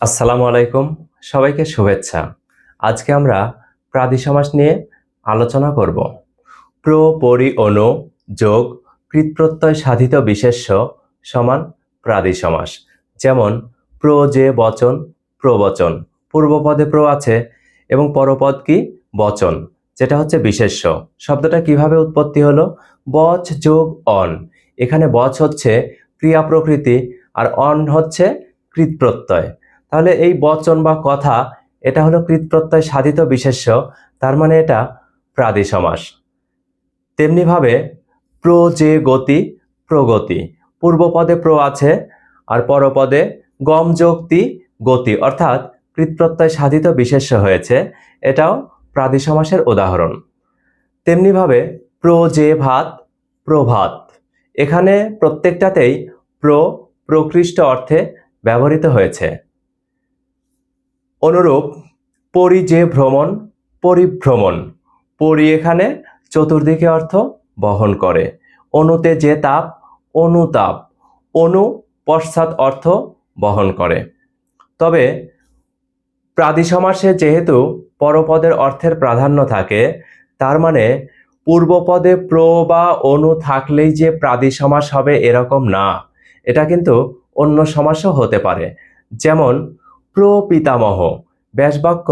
আসসালামু আলাইকুম, সবাইকে শুভেচ্ছা। আজকে আমরা প্রাদি সমাস নিয়ে আলোচনা করব। প্র, পরি, অনু, যোগ, কৃতপ্রত্যয় সাধিত বিশেষ্য সমান প্রাদি সমাস। যেমন, প্র যে বচন প্রবচন পূর্বপদে প্র আছে এবং পরপদ কি? বচন। যেটা হচ্ছে বিশেষ্য। শব্দটা কীভাবে উৎপত্তি হলো? বচ যোগ অন। এখানে বচ হচ্ছে ক্রিয়া প্রকৃতি আর অন হচ্ছে কৃতপ্রত্যয়। তাহলে এই বচন বা কথা, এটা হলো কৃতপ্রত্যয় সাধিত বিশেষ্য, তার মানে এটা প্রাদি সমাস তেমনিভাবে প্র যে গতি প্রগতি পূর্বপদে প্র আছে আর পরপদে গম যোগতি গতি, অর্থাৎ কৃতপ্রত্যয় সাধিত বিশেষ্য হয়েছে, এটাও প্রাদি সমাসের উদাহরণ। তেমনিভাবে প্র যে ভাত প্রভাত এখানে প্রত্যেকটাতেই প্র, প্রকৃষ্ট অর্থে ব্যবহৃত হয়েছে। অনুরূপ পরি যে ভ্রমণ, পরিভ্রমণ। পরি এখানে চতুর্দিকে অর্থ বহন করে। অনুতে যে তাপ, অনুতাপ। অনু পশ্চাৎ অর্থ বহন করে। তবে প্রাদি সমাসে যেহেতু পরপদের অর্থের প্রাধান্য থাকে, তার মানে পূর্বপদে প্র বা অনু থাকলেই যে প্রাদি সমাস হবে এরকম না। এটা কিন্তু অন্য সমাসও হতে পারে। যেমন প্রপিতামহ। ব্যাসবাক্য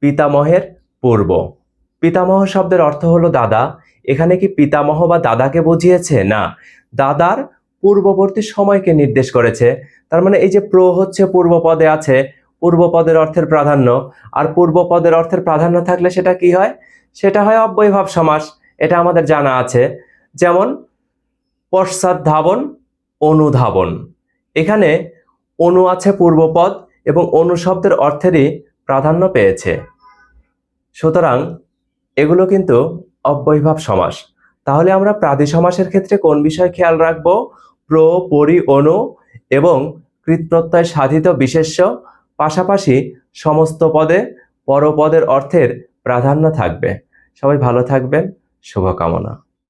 পিতামহের পূর্ব। পিতামহ শব্দের অর্থ হলো দাদা। এখানে কি পিতামহ বা দাদাকে বুঝিয়েছে? না। দাদার পূর্ববর্তী সময়কে নির্দেশ করেছে। তার মানে এই যে প্র হচ্ছে পূর্বপদে আছে, পূর্বপদের অর্থের প্রাধান্য। আর পূর্বপদের অর্থের প্রাধান্য থাকলে সেটা কি হয়? সেটা হয় অব্যয়ভাব সমাস। এটা আমাদের জানা আছে। যেমন পশ্চাৎ ধাবন অনুধাবন। এখানে অনু আছে পূর্বপদ এবং অনু শব্দের অর্থেরই প্রাধান্য পেয়েছে। সুতরাং এগুলো কিন্তু অব্যয়ভাব সমাস। তাহলে আমরা প্রাদি সমাসের ক্ষেত্রে কোন বিষয় খেয়াল রাখব? প্র, পরি, অনু এবং কৃতপ্রত্যয় সাধিত বিশেষ্য পাশাপাশি সমস্ত পদে পরপদের অর্থের প্রাধান্য থাকবে। সবাই ভালো থাকবেন। শুভকামনা।